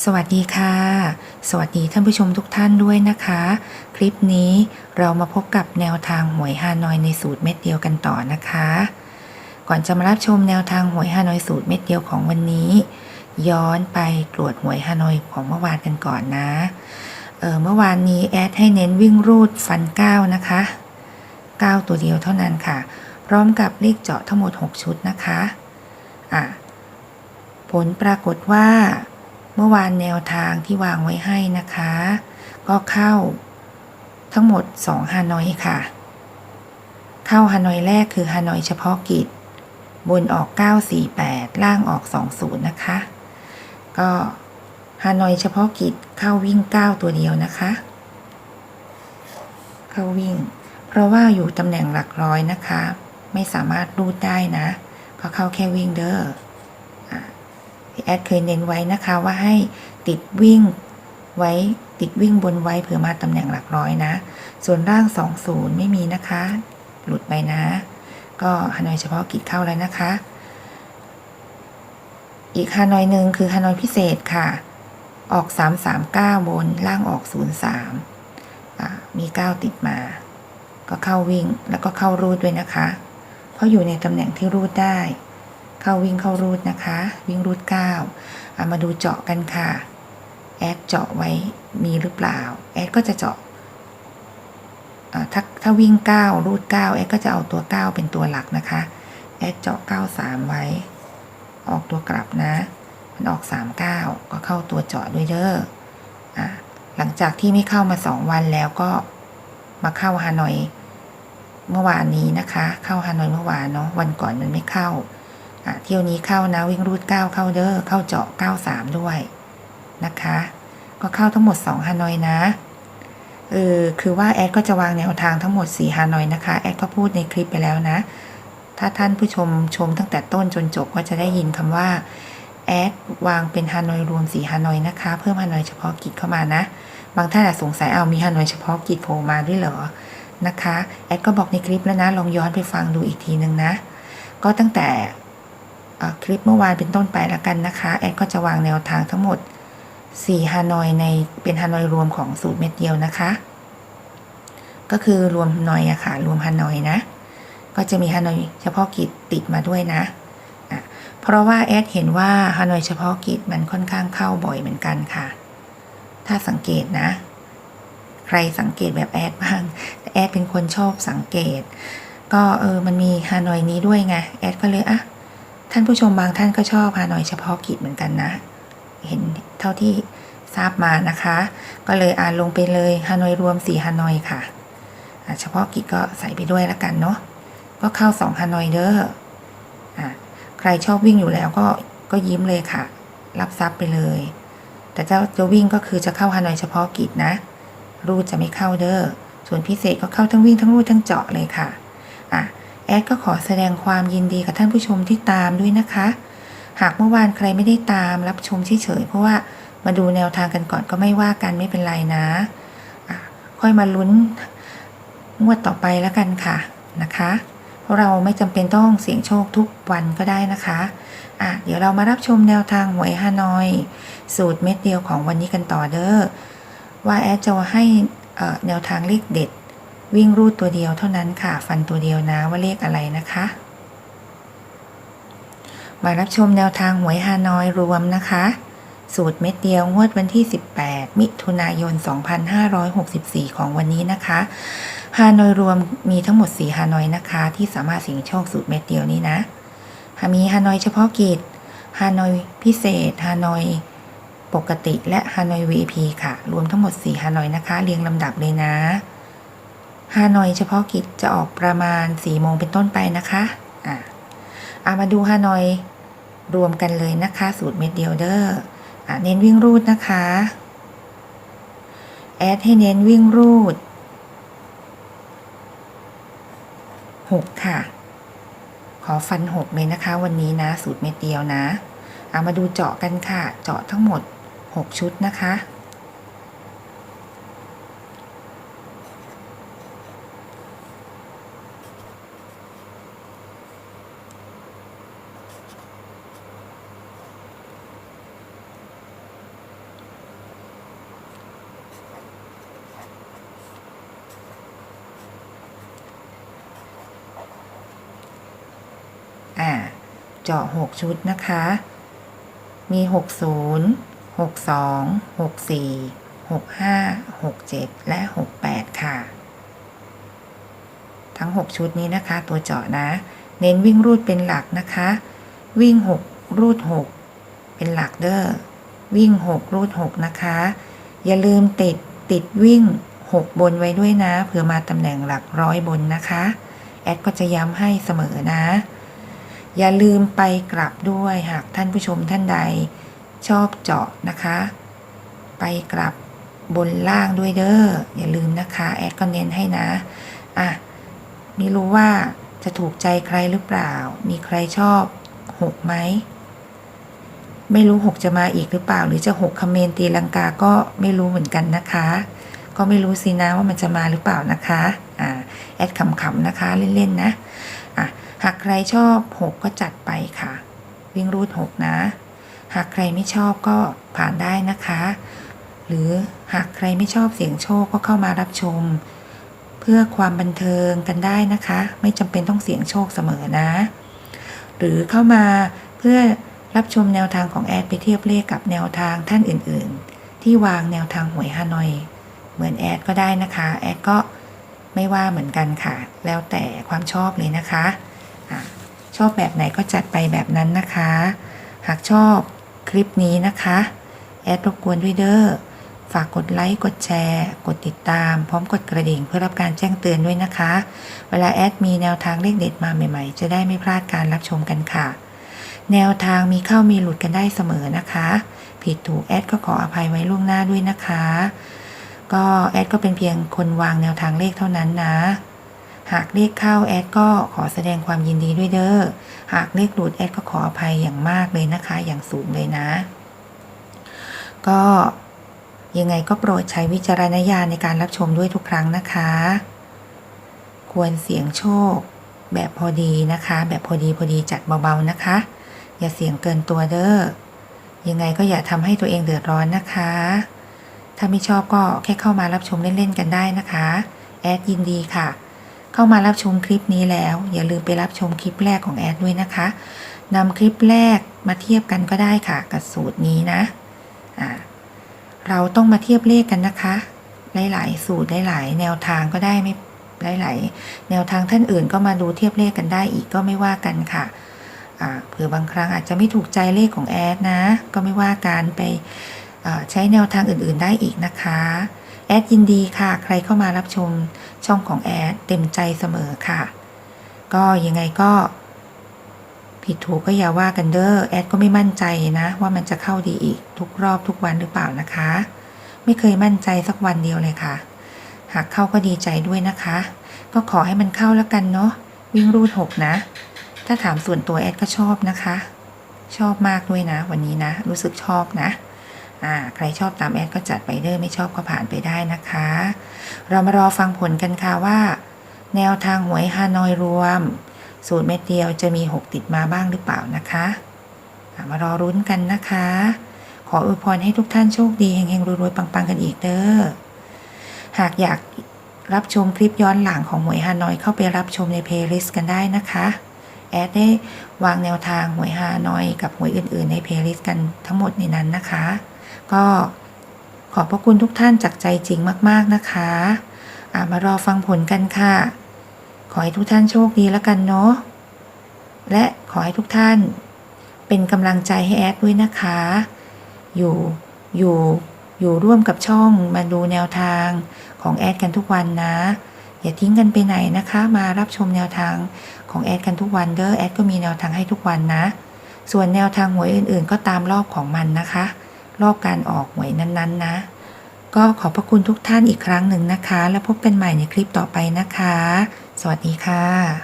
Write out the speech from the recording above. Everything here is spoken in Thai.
สวัสดีค่ะ สวัสดีท่านผู้ชมทุกท่านด้วยนะคะ คลิปนี้เรามาพบกับแนวทางหวยฮานอยในสูตรเม็ดเดียวกันต่อนะคะ ก่อนจะมารับชมแนวทางหวยฮานอยสูตรเม็ดเดียวของวันนี้ ย้อนไปตรวจหวยฮานอยของเมื่อวานกันก่อนนะเออเมื่อวานนี้แอดให้เน้นวิ่งรูดฟัน9นะคะ 9 ตัวเดียวเท่านั้นค่ะ พร้อมกับเลขเจาะทั้งหมด 6 ชุดนะคะอะผลปรากฏว่า เมื่อวานแนวทางที่วางไว้ให้นะคะ ก็เข้าทั้งหมด 2 ฮานอยค่ะ เข้าฮานอยแรกคือฮานอยเฉพาะกิจ บนออก 948 ล่างออก 20 นะคะ ก็ฮานอยเฉพาะกิจเข้าวิ่ง 9 ตัวเดียวนะคะ เข้าวิ่ง เพราะว่าอยู่ตำแหน่งหลักร้อยนะคะ ไม่สามารถรูดได้นะ ก็เข้าแค่วิ่งเด้อ พี่แอดเคยเน้นไว้นะคะว่าให้ติดวิ่งไว้ติดวิ่งบนไว้เผื่อมาตำแหน่งหลักร้อยนะ ส่วนร่าง 20 ไม่มีนะคะ หลุดไปนะ ก็ฮานอยเฉพาะกิจเข้าแล้วนะคะ อีกฮานอยหนึ่งคือฮานอยพิเศษค่ะ ออก 339 บนล่างออก 03 มี 9 ติดมา ก็เข้าวิ่งแล้วก็เข้ารูดด้วยนะคะ เพราะอยู่ในตำแหน่งที่รูดได้ เข้าวิ่งเข้ารูดนะคะ วิ่งรูด9เอามาดูเจาะกันค่ะ แอดเจาะไว้มีหรือเปล่า แอดก็จะเจาะถ้าถ้าวิ่ง 9 รูด 9 แอดก็จะเอาตัว 9 เป็นตัวหลักนะคะ แอดเจาะ 93 ไว้ ออกตัวกลับนะ มันออก 39 ก็เข้าตัวเจาะด้วยเด้ออะหลังจากที่ไม่เข้ามา 2 วันแล้วก็มาเข้าฮานอยเมื่อวานนี้นะคะ เข้าฮานอยเมื่อวานเนาะวันก่อนมันไม่เข้า เที่ยวนี้เข้านะวิ่งรูด9เข้าเด้อเข้าเจาะ93ด้วยนะคะ ก็เข้าทั้งหมด2ฮานอยนะเออคือว่าแอดก็จะวางแนวทางทั้งหมด4ฮานอยนะคะแอดก็พูดในคลิปไปแล้วนะ ถ้าท่านผู้ชมชมตั้งแต่ต้นจนจบก็จะได้ยินคำว่าแอดวางเป็นฮานอยรวม4ฮานอยนะคะ เพิ่มฮานอยเฉพาะกิจเข้ามานะ บางท่านอาจสงสัยเอามีฮานอยเฉพาะกิจโผล่มาด้วยเหรอนะคะแอดก็บอกในคลิปแล้วนะลองย้อนไปฟังดูอีกทีนึงนะ ก็ตั้งแต่ คลิปเมื่อวานเป็นต้นไปแล้วกันนะคะ แอดก็จะวางแนวทางทั้งหมด 4 ฮานอยในเป็นฮานอยรวมของสูตรเม็ดเดียวนะคะ ก็คือรวมนอยอะค่ะ รวมฮานอยนะ ก็จะมีฮานอยเฉพาะกิจติดมาด้วยนะอะเพราะว่าแอดเห็นว่าฮานอยเฉพาะกิจมันค่อนข้างเข้าบ่อยเหมือนกันค่ะ ถ้าสังเกตนะ ใครสังเกตแบบแอดบ้างแอดเป็นคนชอบสังเกต ก็เออมันมีฮานอยนี้ด้วยไงแอดก็เลยอะ ท่านผู้ชมบางท่านก็ชอบฮานอยเฉพาะกิจเหมือนกันนะ เห็นเท่าที่ทราบมานะคะ ก็เลยอ่านลงไปเลยฮานอยรวม4ฮานอยค่ะอะเฉพาะกิจก็ใส่ไปด้วยล้วกันเนาะก็เข้า2ฮานอยเด้ออะใครชอบวิ่งอยู่แล้วก็ก็ยิ้มเลยค่ะ รับทรัพย์ไปเลย แต่เจ้าจะวิ่งก็คือจะเข้าฮานอยเฉพาะกิจนะ รูดจะไม่เข้าเด้อส่วนพิเศษก็เข้าทั้งวิ่งทั้งรูดทั้งเจาะเลยค่ะ แอดก็ขอแสดงความยินดีกับท่านผู้ชมที่ตามด้วยนะคะ หากเมื่อวานใครไม่ได้ตามรับชมเฉยๆเพราะว่ามาดูแนวทางกันก่อนก็ไม่ว่ากันไม่เป็นไรนะะค่อยมาลุ้นงวดต่อไปแล้วกันค่ะนะคะเพราะเราไม่จำเป็นต้องเสี่ยงโชคทุกวันก็ได้นะคะอะเดี๋ยวเรามารับชมแนวทางหวยฮานอย สูตรเม็ดเดียวของวันนี้กันต่อเด้อว่าแอดจะให้แนวทางเลขเด็ด วิ่งรูดตัวเดียวเท่านั้นค่ะ ฟันตัวเดียวนะว่าเลขอะไรนะคะ มารับชมแนวทางหวยฮานอยรวมนะคะ สูตรเม็ดเดียวงวดวันที่ 18 มิถุนายน 2564 ของวันนี้นะคะฮานอยรวมมีทั้งหมด 4 ฮานอยนะคะ ที่สามารถเสิงโชคสูตรเม็ดเดียวนี้นะมีฮานอยเฉพาะกิจฮานอยพิเศษฮานอยปกติและฮานอย VIP ค่ะ รวมทั้งหมด 4 ฮานอยนะคะ เรียงลำดับเลยนะ ฮานอยเฉพาะกิจจะออกประมาณ4โมงเป็นต้นไปนะคะอะเอามาดูฮานอยรวมกันเลยนะคะ สูตรเม็ดเดียวเด้ออะเน้นวิ่งรูดนะคะ แอดให้เน้นวิ่งรูด 6 ค่ะ ขอฟัน 6 เลยนะคะ วันนี้นะ สูตรเม็ดเดียวนะเอามาดูเจาะกันค่ะ เจาะทั้งหมด 6 ชุดนะคะ เจาะ 6 ชุดนะคะ มี 60 62 64 65 67 และ 68 ค่ะ ทั้ง 6 ชุดนี้นะคะ ตัวเจาะนะ เน้นวิ่งรูดเป็นหลักนะคะ วิ่ง 6 รูด 6 เป็นหลักเด้อ วิ่ง 6 รูด 6 นะคะ อย่าลืมติดติดวิ่ง 6 บนไว้ด้วยนะ เผื่อมาตำแหน่งหลักร้อยบนนะคะ แอดก็จะย้ำให้เสมอนะ อย่าลืมไปกลับด้วยหากท่านผู้ชมท่านใด ชอบเจาะนะคะ ไปกลับบนล่างด้วยเด้ออย่าลืมนะคะ แอดก็เน้นให้นะอะไม่รู้ว่าจะถูกใจใครหรือเปล่า มีใครชอบหกไหมไม่รู้หกจะมาอีกหรือเปล่า หรือจะหกคอมเมนตีลังกาก็ไม่รู้เหมือนกันนะคะ ก็ไม่รู้สินะว่ามันจะมาหรือเปล่านะคะอ่าแอดขำๆนะคะเล่นๆนะ หากใครชอบหกก็จัดไปค่ะ วิ่งรูดหกนะ หากใครไม่ชอบก็ผ่านได้นะคะ หรือหากใครไม่ชอบเสียงโชคก็เข้ามารับชม เพื่อความบันเทิงกันได้นะคะ ไม่จำเป็นต้องเสียงโชคเสมอนะ หรือเข้ามาเพื่อรับชมแนวทางของแอดไปเทียบเลขกับแนวทางท่านอื่นๆ ที่วางแนวทางหวยฮานอย เหมือนแอดก็ได้นะคะ แอดก็ไม่ว่าเหมือนกันค่ะ แล้วแต่ความชอบเลยนะคะ ชอบแบบไหนก็จัดไปแบบนั้นนะคะ หากชอบคลิปนี้นะคะ แอดรบกวนด้วยเด้อฝากกดไลค์ กดแชร์ กดติดตาม พร้อมกดกระดิ่งเพื่อรับการแจ้งเตือนด้วยนะคะ เวลาแอดมีแนวทางเลขเด็ดมาใหม่ๆ จะได้ไม่พลาดการรับชมกันค่ะ แนวทางมีเข้ามีหลุดกันได้เสมอนะคะ ผิดถูกแอดก็ขออภัยไว้ล่วงหน้าด้วยนะคะ ก็แอดก็เป็นเพียงคนวางแนวทางเลขเท่านั้นนะ หากเลขเข้าแอดก็ขอแสดงความยินดีด้วยเด้อ หากเลขหลุดแอดก็ขออภัยอย่างมากเลยนะคะ อย่างสูงเลยนะ ก็ยังไงก็โปรดใช้วิจารณญาณในการรับชมด้วยทุกครั้งนะคะ ควรเสียงโชค แบบพอดีนะคะ แบบพอดีพอดีจัดเบาๆนะคะ อย่าเสียงเกินตัวเด้อ ยังไงก็อย่าทำให้ตัวเองเดือดร้อนนะคะ ถ้าไม่ชอบก็แค่เข้ามารับชมเล่นๆกันได้นะคะ แอดยินดีค่ะ เข้ามารับชมคลิปนี้แล้ว อย่าลืมไปรับชมคลิปแรกของแอดด้วยนะคะนำคลิปแรกมาเทียบกันก็ได้ค่ะ กับสูตรนี้นะอ่าเราต้องมาเทียบเลขกันนะคะ หลาย ๆ สูตรหลายๆแนวทางก็ได้ไม่หลาย ๆ แนวทางท่านอื่นก็มาดูเทียบเลขกันได้อีกก็ไม่ว่ากันค่ะเผื่อบางครั้งอาจจะไม่ถูกใจเลขของแอดนะ ก็ไม่ว่าการไปใช้แนวทางอื่น ๆ ได้อีกนะคะ แอดยินดีค่ะ ใครเข้ามารับชม ช่องของแอดเต็มใจเสมอค่ะ ก็ยังไงก็ ผิดถูกก็อย่าว่ากันเด้อแอดก็ไม่มั่นใจนะ ว่ามันจะเข้าดีอีกทุกรอบทุกวันหรือเปล่านะคะ ไม่เคยมั่นใจสักวันเดียวเลยค่ะ หากเข้าก็ดีใจด้วยนะคะ ก็ขอให้มันเข้าแล้วกันเนาะวิ่งรูดหกนะ ถ้าถามส่วนตัวแอดก็ชอบนะคะ ชอบมากด้วยนะ วันนี้นะ รู้สึกชอบนะ อ่าใครชอบตามแอดก็จัดไปเด้อไม่ชอบก็ผ่านไปได้นะคะ เรามารอฟังผลกันค่ะว่า แนวทางหวยฮานอยรวม สูตรเม็ดเดียวจะมี 6 ติดมาบ้างหรือเปล่านะคะมารอรุ้นกันนะคะ ขออวยพรให้ทุกท่านโชคดีเฮงๆรวยๆปังๆกันอีกเด้อหากอยากรับชมคลิปย้อนหลังของหวยฮานอยเข้าไปรับชมในเพลย์ลิสต์กันได้นะคะ แอดได้วางแนวทางหวยฮานอยกับหวยอื่นๆในเพลย์ลิสต์กันทั้งหมดในนั้นนะคะ ก็ขอบพระคุณทุกท่านจากใจจริงมาก ๆนะคะอะมารอฟังผลกันค่ะ ขอให้ทุกท่านโชคดีแล้วกันเนาะ และขอให้ทุกท่านเป็นกำลังใจให้แอดด้วยนะคะ อยู่อยู่อยู่ร่วมกับช่องมาดูแนวทางของแอดกันทุกวันนะ อย่าทิ้งกันไปไหนนะคะ มารับชมแนวทางของแอดกันทุกวันเด้อแอดก็มีแนวทางให้ทุกวันนะ ส่วนแนวทางหวยอื่น ๆ ก็ตามรอบของมันนะคะ รอบการออกหวยนั้นๆนะ ก็ขอบพระคุณทุกท่านอีกครั้งหนึ่งนะคะ แล้วพบกันใหม่ในคลิปต่อไปนะคะ สวัสดีค่ะ